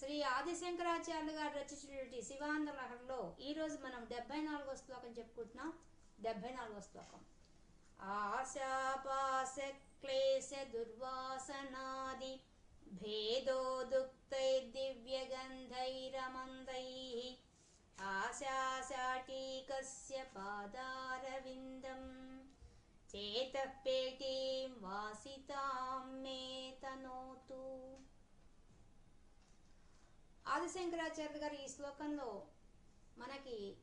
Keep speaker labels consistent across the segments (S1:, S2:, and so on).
S1: శ్రీ ఆదిశంకరాచార్యులు గారు రచించినటువంటి శివానంద లహరిలో ఈరోజు మనం డెబ్బై నాలుగో శ్లోకం చెప్పుకుంటున్నాం. డెబ్బై నాలుగో శ్లోకం. ఆశాపాస క్లేశ దుర్వాసనాది భేదోదుక్తై దివ్యగంధైరమందై ఆశాశాటీకస్య పాదారవిందం. చేతః పేటీం ఆదిశంకరాచార్య గారు ఈ శ్లోకంలో మనకి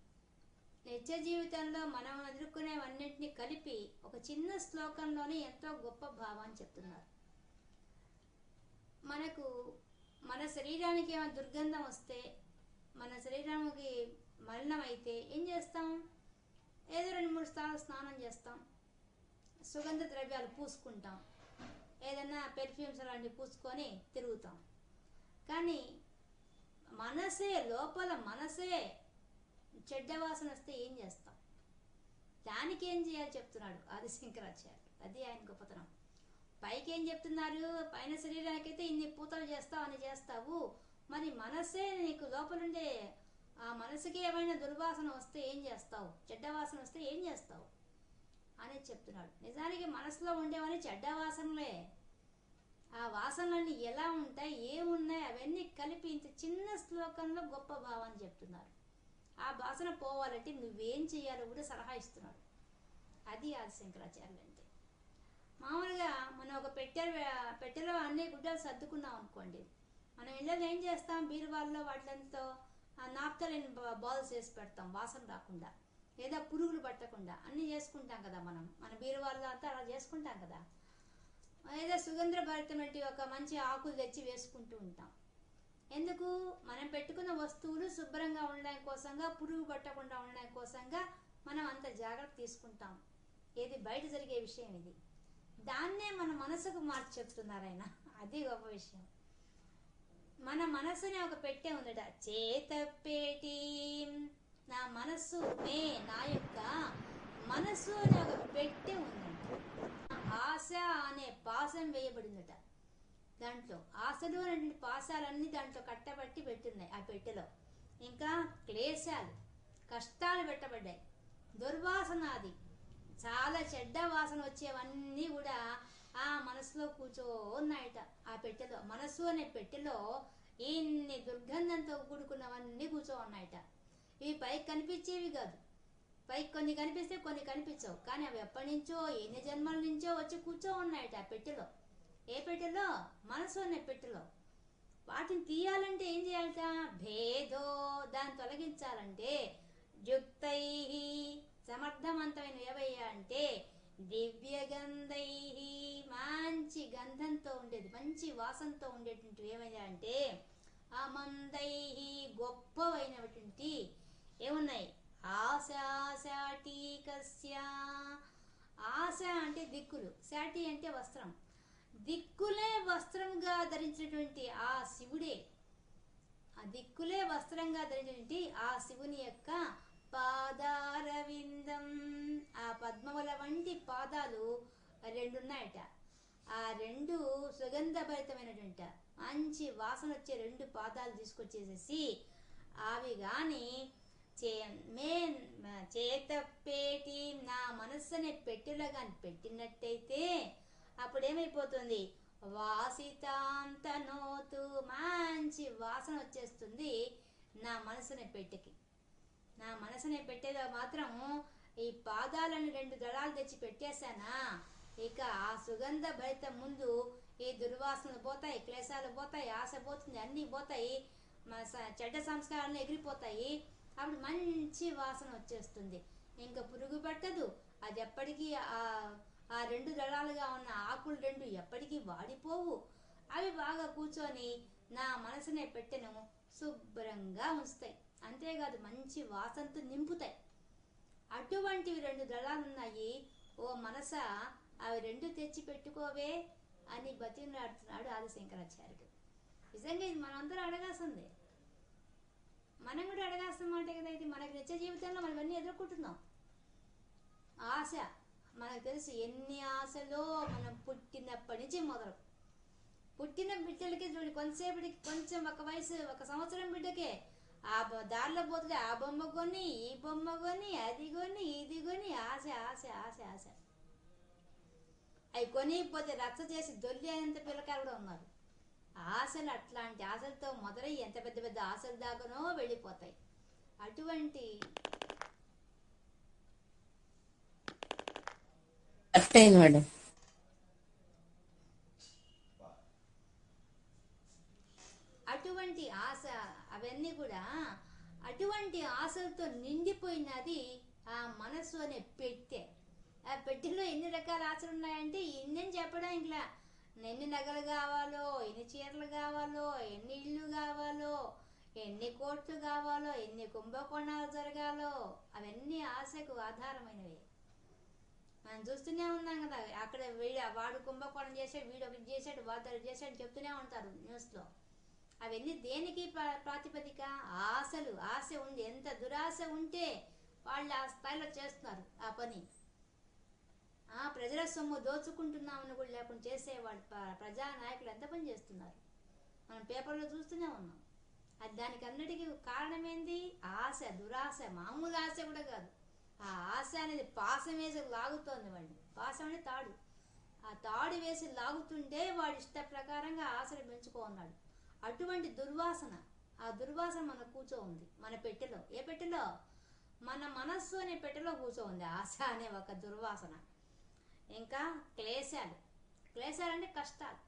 S1: నిత్య జీవితంలో మనం ఎదుర్కొనేవన్నింటినీ కలిపి ఒక చిన్న శ్లోకంలోనే ఎంతో గొప్ప భావాన్ని చెప్తున్నారు. మనకు మన శరీరానికి ఏమైనా దుర్గంధం వస్తే మన శరీరానికి మలినం అయితే ఏం చేస్తాం? ఏదో రెండు మూడు సార్లు స్నానం చేస్తాం. సుగంధ ద్రవ్యాలు పూసుకుంటాం. ఏదైనా పెర్ఫ్యూమ్స్ అలాంటివి పూసుకొని తిరుగుతాం. కానీ మనసే లోపల మనసే. చెడ్డ వాసన వస్తే ఏం చేస్తాం? దానికి ఏం చేయాలి చెప్తున్నాడు ఆదిశంకరాచార్య అది ఆయన గొప్పతనం. పైకి ఏం చెప్తున్నారు? పైన శరీరానికైతే ఇన్ని పూతలు చేస్తావు అని చేస్తావు. మరి మనసే నీకు లోపలుండే ఆ మనసుకి ఏమైనా దుర్వాసన వస్తే ఏం చేస్తావు? చెడ్డ వాసన వస్తే ఏం చేస్తావు? అని చెప్తున్నాడు. నిజానికి మనసులో ఉండేవని చెడ్డ వాసనలే. వాసనలన్నీ ఎలా ఉంటాయి ఏమున్నాయి అవన్నీ కలిపి ఇంత చిన్న శ్లోకంలో గొప్ప భావాన్ని చెప్తున్నారు. ఆ వాసన పోవాలంటే నువ్వేం చేయాలో కూడా సలహా ఇస్తున్నాడు. అది ఆది శంకరాచార్యులు అంటే. మామూలుగా మనం ఒక పెట్టె పెట్టెలో అన్ని గుడ్డలు సర్దుకున్నాం అనుకోండి మనం ఇళ్ళలో ఏం చేస్తాం? బీరువాల్లో వాటితో నాప్తలిన్ బాల్స్ చేసి పెడతాం వాసన రాకుండా. లేదా పురుగులు పట్టకుండా అన్నీ చేసుకుంటాం కదా మనం. మన బీరువాల్లో అంతా అలా చేసుకుంటాం కదా. ఏదో సుగంధ భరితమైన ఒక మంచి ఆకులు తెచ్చి వేసుకుంటూ ఉంటాం. ఎందుకు? మనం పెట్టుకున్న వస్తువులు శుభ్రంగా ఉండడం కోసంగా పురుగు పట్టకుండా ఉండడం కోసంగా మనం అంత జాగ్రత్త తీసుకుంటాం. ఏది బయట జరిగే విషయం ఇది. దాన్నే మన మనసుకు మార్చి చెప్తున్నారు ఆయన అది గొప్ప విషయం. మన మనసుని ఒక పెట్టే ఉందట. చేత పేటి నా మనస్సు మే నా యొక్క మనస్సు అనే ఒక పెట్టె ఉందంట. ఆశ అనే పాసం వేయబడిందట దాంట్లో ఆశలు అనేటువంటి పాసాలన్నీ దాంట్లో కట్టబట్టి పెట్టున్నాయి ఆ పెట్టెలో. ఇంకా క్లేశాలు కష్టాలు పెట్టబడ్డాయి. దుర్వాసనాది చాలా చెడ్డ వాసన వచ్చేవన్నీ కూడా ఆ మనసులో కూర్చోన్నాయట ఆ పెట్టెలో. మనసు అనే పెట్టెలో ఇన్ని దుర్గంధంతో కూడుకున్నవన్నీ కూర్చో ఉన్నాయట ఇవి పైకి కనిపించేవి కాదు. పైకి కొన్ని కనిపిస్తే కొన్ని కనిపించవు. కానీ అవి ఎప్పటి నుంచో ఎన్ని జన్మల నుంచో వచ్చి కూర్చో ఉన్నాయట ఆ పెట్టెలో. ఏ పెట్టెలో? మనసు అనే పెట్టెలో. వాటిని తీయాలంటే ఏం చేయాలట? భేదో దాన్ని తొలగించాలంటే యుక్తై సమర్థవంతమైన ఏవయ్యా అంటే దివ్యగంధై మంచి గంధంతో ఉండేది మంచి వాసనతో ఉండేటువంటి ఏమయ్యా అంటే అమందై గొప్పవైనటువంటి ఏమున్నాయి? ఆశాశాటీకస్య. ఆశ అంటే దిక్కులు శాటి అంటే వస్త్రం. దిక్కులే వస్త్రంగా ధరించినటువంటి ఆ శివుడే. ఆ దిక్కులే వస్త్రంగా ధరించినటువంటి ఆ శివుని యొక్క పాదారవిందం. ఆ పద్మముల వంటి పాదాలు రెండు ఉన్నాయట ఆ రెండు సుగంధభరితమైనటువంటి మంచి వాసన వచ్చే రెండు పాదాలు తీసుకొచ్చేసేసి అవి కానీ చేత పేటి నా మనస్సుని పెట్టెలో కానీ పెట్టినట్టయితే అప్పుడేమైపోతుంది? వాసితాంత వాసితాంతనోతు మంచి వాసన వచ్చేస్తుంది నా మనసుని పెట్టెకి. నా మనసుని పెట్టేదో మాత్రం ఈ పాదాలను రెండు దళాలు తెచ్చి పెట్టేశానా? ఇక ఆ సుగంధ భరితం ముందు ఈ దుర్వాసనలు పోతాయి క్లేశాలు పోతాయి ఆశ పోతుంది అన్నీ పోతాయి చెడ్డ సంస్కారాలు ఎగిరిపోతాయి. అప్పుడు మంచి వాసన వచ్చేస్తుంది. ఇంకా పురుగు పట్టదు. అది ఎప్పటికీ ఆ ఆ రెండు దళాలుగా ఉన్న ఆకులు రెండు ఎప్పటికీ వాడిపోవు. అవి బాగా కూర్చొని నా మనసునే పెట్టెను శుభ్రంగా ఉంచుతాయి. అంతేకాదు మంచి వాసనతో నింపుతాయి. అటువంటివి రెండు దళాలున్నాయి. ఓ మనస అవి రెండు తెచ్చి పెట్టుకోవే అని బతిమలాడుతున్నాడు ఆదిశంకరాచార్యుడు. నిజంగా ఇది మనందరూ అడగాల్సిందే. మనం కూడా అడగాల్సిన మాట కదా ఇది మనకి నిత్య జీవితంలో మనం ఇవన్నీ ఎదుర్కొంటున్నాం. ఆశ. మనకు తెలుసు ఎన్ని ఆశలో మనం పుట్టినప్పటి నుంచి మొదలు. పుట్టిన బిడ్డలకి చూడు కొంతసేపటికి కొంచెం ఒక వయసు ఒక సంవత్సరం బిడ్డకే ఆ దారిలో పోతుంది. ఆ బొమ్మ కొని ఈ బొమ్మ కొని అది కొని ఇది కొని ఆశ ఆశ ఆశ ఆశ. అవి కొనిపోతే రచ్చ చేసి దొల్లి అయినంత పిల్లకాయలు కూడా ఉన్నారు. ఆశలు అట్లాంటి ఆశలతో మొదలై ఎంత పెద్ద పెద్ద ఆశలు దాకానో వెళ్ళిపోతాయి. అటువంటి
S2: మేడం.
S1: అటువంటి ఆశ అవన్నీ కూడా అటువంటి ఆశలతో నిండిపోయినది ఆ మనస్సు అనే పెట్టె. ఆ పెట్టెలో ఎన్ని రకాల ఆశలు ఉన్నాయంటే ఎన్నని చెప్పడం ఇంట్లో ఎన్ని నగలు కావాలో ఎన్ని చీరలు కావాలో ఎన్ని ఇళ్ళు కావాలో ఎన్ని కోట్లు కావాలో ఎన్ని కుంభకోణాలు జరగాలో అవన్నీ ఆశకు ఆధారమైనవి. మనం చూస్తూనే ఉన్నాం కదా అక్కడ వీడు వాడు కుంభకోణం చేశాడు వీడు ఒకటి చేశాడు వాడు చేశాడు చెప్తూనే ఉంటారు న్యూస్లో. అవన్నీ దేనికి ప్రాతిపదిక? ఆశలు. ఆశ ఉంది ఎంత దురాశ ఉంటే వాళ్ళు ఆ స్థాయిలో చేస్తున్నారు ఆ పని. ఆ ప్రజల సొమ్ము దోచుకుంటున్నామని కూడా లేకుండా చేసేవాడు ప్రజా నాయకులు ఎంత పని చేస్తున్నారు? మనం పేపర్లో చూస్తూనే ఉన్నాం. అది దానికి అన్నిటికీ కారణం ఏంది ఆశ దురాశ మామూలు ఆశ కూడా కాదు. ఆ ఆశ అనేది పాసం వేసి లాగుతోంది వాడిని. పాసం అనేది తాడు. ఆ తాడు వేసి లాగుతుంటే వాడు ఇష్ట ప్రకారంగా ఆశను పెంచుకోన్నాడు అటువంటి దుర్వాసన ఆ దుర్వాసన మన కూర్చో ఉంది. మన పెట్టెలో. ఏ పెట్టెలో? మన మనస్సు అనే పెట్టెలో కూర్చో ఉంది. ఆశ అనే ఒక దుర్వాసన. ఇంకా క్లేశాలు. క్లేశాలు అంటే కష్టాలు.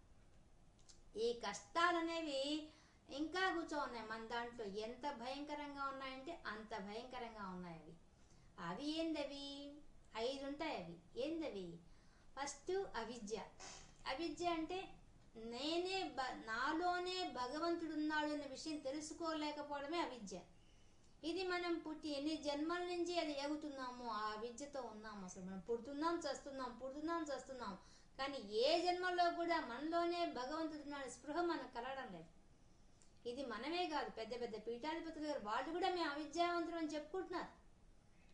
S1: ఈ కష్టాలు అనేవి ఇంకా కూర్చో ఉన్నాయి మన దాంట్లో ఎంత భయంకరంగా ఉన్నాయంటే అంత భయంకరంగా ఉన్నాయి అవి అవి ఏందవి? ఐదు ఉంటాయి అవి ఏందవి? ఫస్ట్ అవిద్య. అవిద్య అంటే నేనే బ నాలోనే భగవంతుడు ఉన్నాడు అనే విషయం తెలుసుకోలేకపోవడమే అవిద్య. ఇది మనం పుట్టి ఎన్ని జన్మల నుంచి అది ఎగుతున్నామో ఆ విద్యతో ఉన్నాం అసలు మనం పుడుతున్నాం చస్తున్నాం పుడుతున్నాం చస్తున్నాం. కానీ ఏ జన్మలో కూడా మనలోనే భగవంతుడు ఉన్నాడు స్పృహ మనకు కలగడం లేదు. ఇది మనమే కాదు పెద్ద పెద్ద పీఠాధిపతులు గారు వాళ్ళు కూడా మేము అవిద్యావంతులు అని చెప్పుకుంటున్నారు.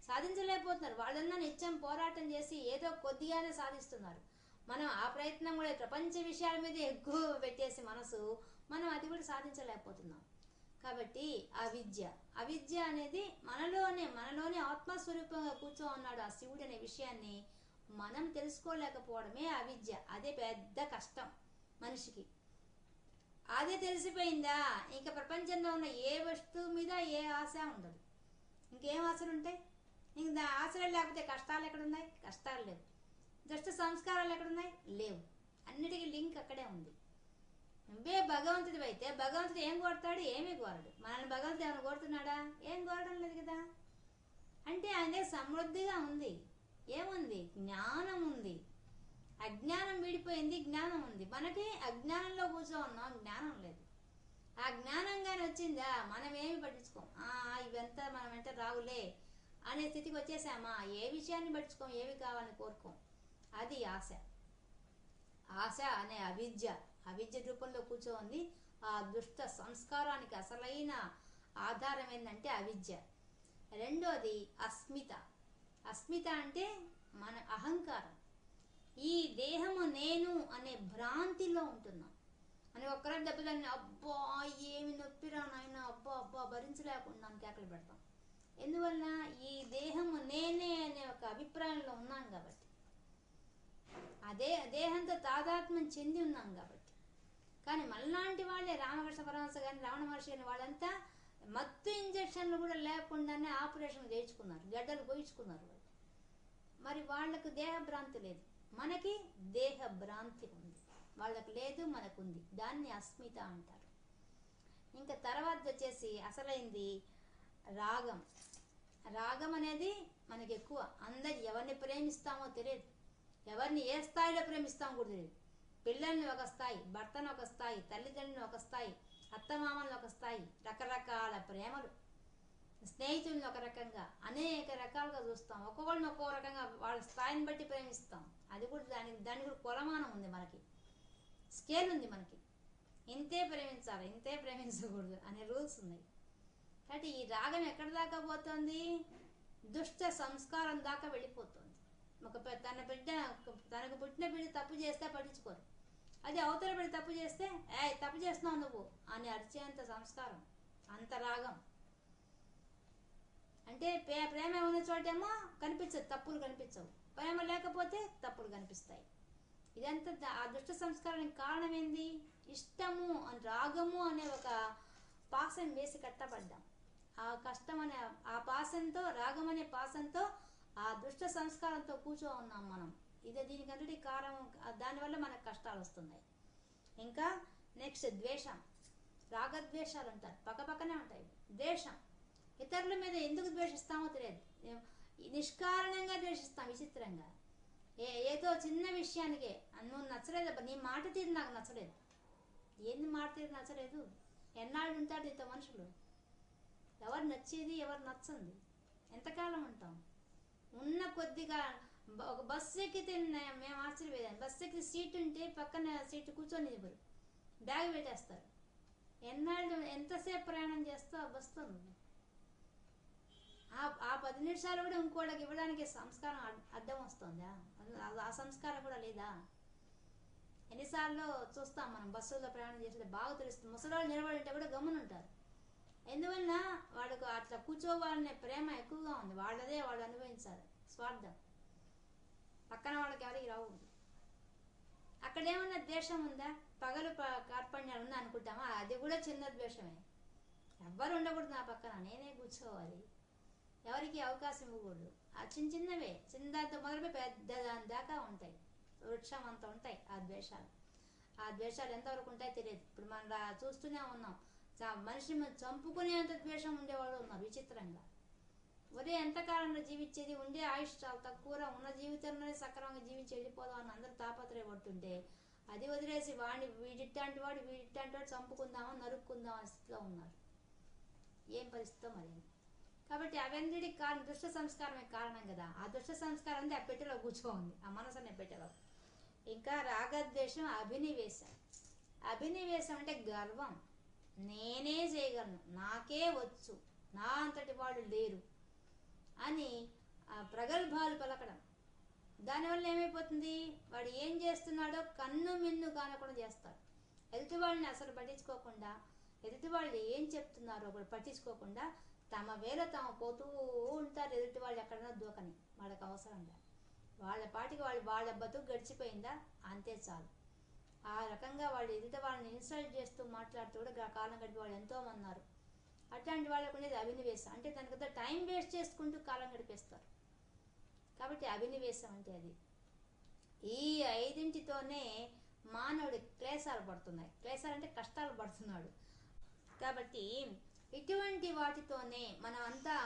S1: సాధించలేకపోతున్నారు. వాళ్ళన్నా నిత్యం పోరాటం చేసి ఏదో కొద్దిగానే సాధిస్తున్నారు. మనం ఆ ప్రయత్నం కూడా ప్రపంచ విషయాల మీద ఎక్కువ పెట్టేసి మనసు మనం అది కూడా సాధించలేకపోతున్నాం. కాబట్టి ఆ విద్య అవిద్య అనేది మనలోనే మనలోనే ఆత్మస్వరూపంగా కూర్చో ఉన్నాడు ఆ శివుడు అనే విషయాన్ని మనం తెలుసుకోలేకపోవడమే అవిద్య. అదే పెద్ద కష్టం మనిషికి. అదే తెలిసిపోయిందా? ఇంకా ప్రపంచంలో ఉన్న ఏ వస్తువు మీద ఏ ఆశ ఉండదు. ఇంకేం ఆశలు ఉంటాయి? ఇంక ఆశలు లేకపోతే కష్టాలు ఎక్కడున్నాయి? కష్టాలు లేవు. దుష్ట సంస్కారాలు ఎక్కడున్నాయి? లేవు. అన్నిటికీ లింక్ అక్కడే ఉంది. నువ్వే భగవంతుడి అయితే భగవంతుడు ఏం కోరుతాడు ఏమీ కోరడు మనల్ని భగవంతుడు ఏమైనా కోరుతున్నాడా ఏం కోరడం లేదు కదా. అంటే ఆయన సమృద్ధిగా ఉంది. ఏముంది? జ్ఞానం ఉంది. అజ్ఞానం విడిపోయింది జ్ఞానం ఉంది. మనకి అజ్ఞానంలో కూర్చో ఉన్నాం జ్ఞానం లేదు. ఆ జ్ఞానంగానే వచ్చిందా? మనం ఏమి పట్టించుకోం. ఆ ఇవంతా మనం వెంట రావులే అనే స్థితికి వచ్చేసామా? ఏ విషయాన్ని పట్టించుకోం? ఏవి కావాలని కోరుకోం? అది ఆశ. ఆశ అనే అవిద్య. అవిద్య రూపంలో కూర్చోంది. ఆ దుష్ట సంస్కారానికి అసలైన ఆధారం ఏంటంటే అవిద్య. రెండోది అస్మిత. అస్మిత అంటే మన అహంకారం. ఈ దేహము నేను అనే భ్రాంతిలో ఉంటున్నాం. అని ఒక్కరే దెబ్బలని అబ్బా ఏమి నొప్పిరా నాయన? అబ్బా అబ్బా భరించలేకుండా కేకలు పెడతాం. ఎందువల్ల ఈ దేహము నేనే అనే ఒక అభిప్రాయంలో ఉన్నాం కాబట్టి. అదే దేహంతో తాదాత్మ్యం చెంది ఉన్నాం కాబట్టి. కానీ మళ్ళాంటి వాళ్ళే రామకృష్ణ పరమహంస కానీ రావణ మహర్షి కానీ వాళ్ళంతా మత్తు ఇంజక్షన్లు కూడా లేకుండానే ఆపరేషన్ చేయించుకున్నారు. గడ్డలు పోయించుకున్నారు వాళ్ళు. మరి వాళ్ళకు దేహ భ్రాంతి లేదు. మనకి దేహ భ్రాంతి ఉంది. వాళ్ళకి లేదు మనకుంది. దాన్ని అస్మిత అంటారు. ఇంకా తర్వాత వచ్చేసి అసలైంది రాగం. రాగం అనేది మనకి ఎక్కువ అందరు ఎవరిని ప్రేమిస్తామో తెలియదు. ఎవరిని ఏ స్థాయిలో ప్రేమిస్తామో కూడా తెలియదు. పిల్లల్ని ఒక స్థాయి భర్తను ఒక స్థాయి తల్లిదండ్రులను ఒక స్థాయి అత్తమామలను ఒక స్థాయి రకరకాల ప్రేమలు. స్నేహితులను ఒక రకంగా అనేక రకాలుగా చూస్తాం. ఒక్కొక్కరిని ఒక్కో రకంగా వాళ్ళ స్థాయిని బట్టి ప్రేమిస్తాం. అది కూడా దానికి దాని కూడా కొలమానం ఉంది మనకి. స్కేల్ ఉంది మనకి. ఇంతే ప్రేమించాలి ఇంతే ప్రేమించకూడదు అనే రూల్స్ ఉన్నాయి. కాబట్టి ఈ రాగం ఎక్కడి దాకా పోతుంది? దుష్ట సంస్కారం దాకా వెళ్ళిపోతుంది. ఒక తన బిడ్డ తనకు పుట్టిన బిడ్డ తప్పు చేస్తే పట్టించుకోరు. అది అవతల పడి తప్పు చేస్తే ఏ తప్పు చేస్తున్నావు నువ్వు అని అరిచేంత సంస్కారం అంత రాగం. అంటే ప్రే ప్రేమ ఉన్న చోటేమో కనిపించదు తప్పులు కనిపించవు. ప్రేమ లేకపోతే తప్పులు కనిపిస్తాయి. ఇదంతా ఆ దుష్ట సంస్కారానికి కారణం ఏంది? ఇష్టము అని రాగము అనే ఒక పాసం వేసి కట్టబడ్డాం. ఆ కష్టం అనే ఆ పాసంతో రాగం అనే పాసంతో ఆ దుష్ట సంస్కారంతో కూర్చో ఉన్నాం మనం. ఇది దీనికంటే కారం దానివల్ల మనకు కష్టాలు వస్తున్నాయి. ఇంకా నెక్స్ట్ ద్వేషం. రాగద్వేషాలు అంటారు. పక్క పక్కనే ఉంటాయి. ద్వేషం. ఇతరుల మీద ఎందుకు ద్వేషిస్తామో తెలియదు. నిష్కారణంగా ద్వేషిస్తాం విచిత్రంగా. ఏ ఏదో చిన్న విషయానికే. నువ్వు నచ్చలేదు నీ మాట తీరు నాకు నచ్చలేదు. ఏంది మాట తీరు నచ్చలేదు? ఎన్నాళ్ళు ఉంటాడు ఇంత మనుషులు? ఎవరు నచ్చేది ఎవరు నచ్చంది? ఎంతకాలం ఉంటాం? ఉన్న కొద్దిగా ఒక బస్సు ఎక్కితేనే మేము ఆశ్చర్యపోయాం బస్సు ఎక్కి సీట్ ఉంటే పక్కన సీటు కూర్చొని ఇవ్వరు బ్యాగ్ పెట్టేస్తారు. ఎన్నాళ్ళు ఎంతసేపు ప్రయాణం చేస్తావు? ఆ బస్సుతో నువ్వు. ఆ పది నిమిషాలు కూడా ఇంకోటికి ఇవ్వడానికి సంస్కారం అడ్డం వస్తుందా? ఆ- ఆ సంస్కారం కూడా లేదా? ఎన్నిసార్లు చూస్తాం మనం బస్సుల్లో ప్రయాణం చేస్తే బాగా తెలుస్తుంది. ముసలాళ్ళు నిలబడి ఉంటే కూడా గమ్మున ఉంటారు. ఎందువలన? వాళ్ళకు అట్లా కూర్చోవాలనే ప్రేమ ఎక్కువగా ఉంది. వాళ్ళదే వాళ్ళు అనుభవించాలి స్వార్థం. పక్కన వాళ్ళకి ఎవరికి రావు అక్కడ ఏమన్నా ద్వేషం ఉందా? పగలు ప- కార్పణ్యాలు ఉందా అనుకుంటామా? అది కూడా చిన్న ద్వేషమే ఎవ్వరు ఉండకూడదు నా పక్కన నేనే కూర్చోవాలి. ఎవరికి అవకాశం ఇవ్వకూడదు. ఆ చిన్న చిన్నవే. చిన్నదాంతో మొదలుపై పెద్ద దాని దాకా ఉంటాయి. వృక్షం అంత ఉంటాయి ఆ ద్వేషాలు. ఆ ద్వేషాలు ఎంతవరకు ఉంటాయో తెలియదు. ఇప్పుడు మనం చూస్తూనే ఉన్నాం. మనిషిని చంపుకునేంత ద్వేషం ఉండేవాళ్ళు ఉన్నారు విచిత్రంగా. ఒరే ఎంతకాలంలో జీవించేది? ఉండే ఆయుష్ చాలా తక్కువరా? ఉన్న జీవితంలోనే సక్రమంగా జీవించి వెళ్ళిపోదాం అని అందరూ తాపత్రయపడుతుంటే అది వదిలేసి వాడిని వీడిట్టాంటి వాడు వీడిట్టాంటి వాడు చంపుకుందామా నరుక్కుందాం అనే స్థితిలో ఉన్నారు. ఏం పరిస్థితో మరి? కాబట్టి అవన్నిటికి కారణం దుష్ట సంస్కారమే కారణం కదా. ఆ దుష్ట సంస్కారం అంతా ఆ పెట్టెలో కూర్చోంది ఆ మనసు అనే పెట్టెలో. ఇంకా రాగద్వేషం అభినివేశం. అభినివేశం అంటే గర్వం. నేనే చేయగలను. నాకే వచ్చు. నా అంతటి వాళ్ళు లేరు. అని ఆ ప్రగల్భాలు పలకడం. దానివల్ల ఏమైపోతుంది? వాడు ఏం చేస్తున్నాడో కన్ను మిన్ను కానకుండా చేస్తాడు. ఎదుటి వాళ్ళని అసలు పట్టించుకోకుండా ఎదుటి వాళ్ళు ఏం చెప్తున్నారో కూడా పట్టించుకోకుండా తమ వేల తాము పోతూ ఉంటారు ఎదుటి వాళ్ళు ఎక్కడన్నా దూకని. వాళ్ళకి లేదు. వాళ్ళ పాటికి వాళ్ళు వాళ్ళ బతుకు గడిచిపోయిందా? అంతే చాలు. ఆ రకంగా వాళ్ళు ఎదుట వాళ్ళని ఇన్సల్ట్ చేస్తూ మాట్లాడుతూ కూడా కాలం గడిపి వాళ్ళు ఎంతోమన్నారు ఉన్నారు. అట్లాంటి వాళ్ళకు ఉండేది అభినివేశం అంటే దానికి టైం వేస్ట్ చేసుకుంటూ కాలం గడిపేస్తారు. కాబట్టి అభినివేశం అంటే అది. ఈ ఐదింటితోనే మానవుడి క్లేశాలు పడుతున్నాయి. క్లేశాలు అంటే కష్టాలు పడుతున్నాడు. కాబట్టి ఇటువంటి వాటితోనే మనం అంతా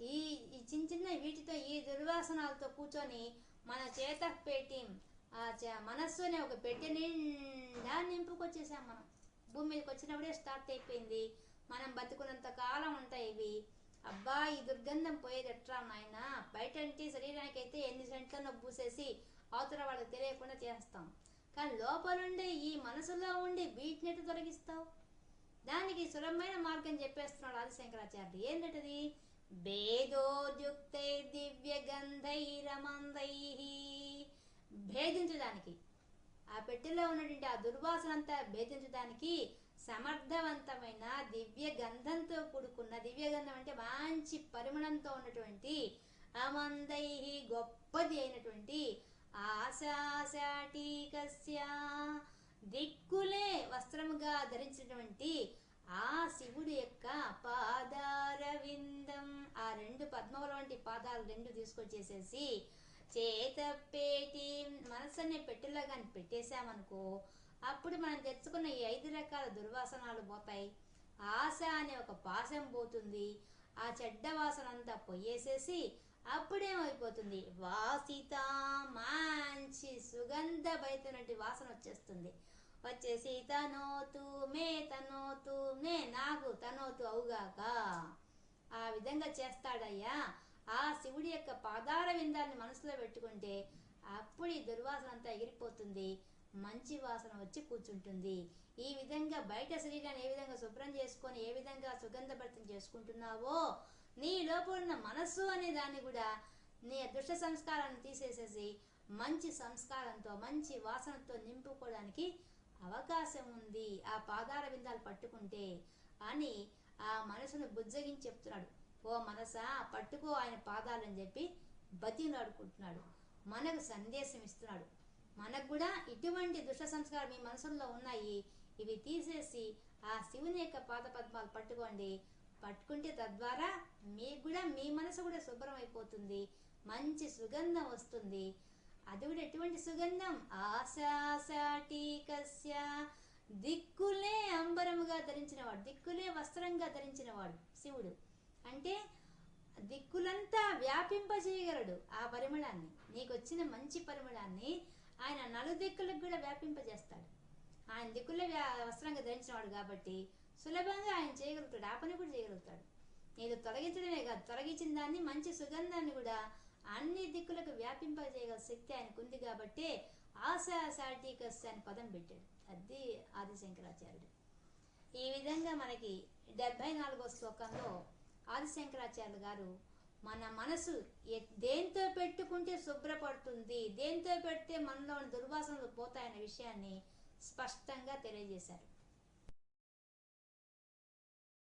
S1: ఈ ఈ చిన్న చిన్న వీటితో ఈ దుర్వాసనాలతో కూర్చొని మన చేత పెట్టి మనస్సునే ఒక పెట్టె నిండా నింపుకొచ్చేసాం మనం. భూమి మీదకి వచ్చినప్పుడే స్టార్ట్ అయిపోయింది. మనం బతుకున్నంత కాలం ఉంటాయి ఇవి. అబ్బా ఈ దుర్గంధం పోయేది ఎట్రా నాయన? బయట అంటే శరీరానికి అయితే ఎన్ని సెంట్లనో పూసేసి అవతల వాళ్ళకి తెలియకుండా చేస్తాం. కానీ లోపలుండే ఈ మనసులో ఉండి వీటినెట్టు తొలగిస్తావు? దానికి సులభమైన మార్గం చెప్పేస్తున్నాడు ఆదిశంకరాచార్యుడు. ఏంటది భేదోద్యుక్తై దివ్య గంధైరమందై భేదించడానికి. ఆ పెట్టెలో ఉన్నటువంటి ఆ దుర్వాసన అంతా భేదించడానికి సమర్థవంతమైన దివ్య గంధంతో కూడుకున్న దివ్య గంధం అంటే మంచి పరిమళంతో ఉన్నటువంటి అమందై గొప్పది అయినటువంటి ఆశాశాటీకస్య దిక్కులే వస్త్రముగా ధరించినటువంటి ఆ శివుడి యొక్క పాదార విందం ఆ రెండు పద్మముల వంటి పాదాలు రెండు తీసుకొచ్చేసేసి చేత పేటి మనసు అనే పెట్టెలో కానీ పెట్టేశామనుకో అప్పుడు మనం తెచ్చుకున్న ఈ ఐదు రకాల దుర్వాసనాలు పోతాయి. ఆశ అనే ఒక పాశం పోతుంది. ఆ చెడ్డ వాసన అంతా పొయ్యేసేసి అప్పుడేమైపోతుంది? వాసిత మంచి సుగంధ సుగంధభరితమైన వాసన వచ్చేస్తుంది. వచ్చేసి తనోతు మే తనోతు మే నాకు తనోతు అవుగాక. ఆ విధంగా చేస్తాడయ్యా. ఆ శివుడి యొక్క పాదార విందాన్ని మనసులో పెట్టుకుంటే అప్పుడు ఈ దుర్వాసన అంతా ఎగిరిపోతుంది. మంచి వాసన వచ్చి కూర్చుంటుంది. ఈ విధంగా బయట శరీరాన్ని ఏ విధంగా శుభ్రం చేసుకొని ఏ విధంగా సుగంధభరితం చేసుకుంటున్నావో నీ లోపల ఉన్న మనస్సు అనే దాన్ని కూడా నీ దుష్ట సంస్కారాన్ని తీసేసేసి మంచి సంస్కారంతో మంచి వాసనతో నింపుకోవడానికి అవకాశం ఉంది. ఆ పాదాల విందాలు పట్టుకుంటే అని ఆ మనసును బుజ్జగించి చెప్తున్నాడు. ఓ మనసా పట్టుకో ఆయన పాదాలని చెప్పి బతిలాడుకుంటున్నాడు మనకు సందేశం ఇస్తున్నాడు. మనకు కూడా ఇటువంటి దుష్ట సంస్కారం మీ మనసుల్లో ఉన్నాయి. ఇవి తీసేసి ఆ శివుని యొక్క పాద పద్మాలు పట్టుకోండి. పట్టుకుంటే తద్వారా మీకు కూడా మీ మనసు కూడా శుభ్రం అయిపోతుంది మంచి సుగంధం వస్తుంది. అది కూడా ఎటువంటి సుగంధం? ఆశాశాటీకస్య దిక్కులే అంబరముగా ధరించినవాడు దిక్కులే వస్త్రంగా ధరించినవాడు శివుడు. అంటే దిక్కులంతా వ్యాపింపజేయగలడు ఆ పరిమళాన్ని. నీకు వచ్చిన మంచి పరిమళాన్ని ఆయన నలుదిక్కులకు కూడా వ్యాపింపజేస్తాడు. ఆయన దిక్కులే వ్యా వస్త్రంగా ధరించినవాడు కాబట్టి సులభంగా ఆయన చేయగలుగుతాడు ఆ పని కూడా చేయగలుగుతాడు. నేను తొలగించడమే కాదు తొలగించిన దాన్ని మంచి సుగంధాన్ని కూడా అన్ని దిక్కులకు వ్యాపింపజేయగల శక్తి ఆయనకు ఉంది కాబట్టి ఆశా సాటికస్ అని పదం పెట్టాడు. అది ఆదిశంకరాచార్యుడు. ఈ విధంగా మనకి డెబ్బై నాలుగో శ్లోకంలో ఆదిశంకరాచార్యులు గారు మన మనసు దేంతో పెట్టుకుంటే శుభ్రపడుతుంది దేంతో పెడితే మనలోని దుర్వాసనలు పోతాయనే విషయాన్ని స్పష్టంగా తెలియజేశారు.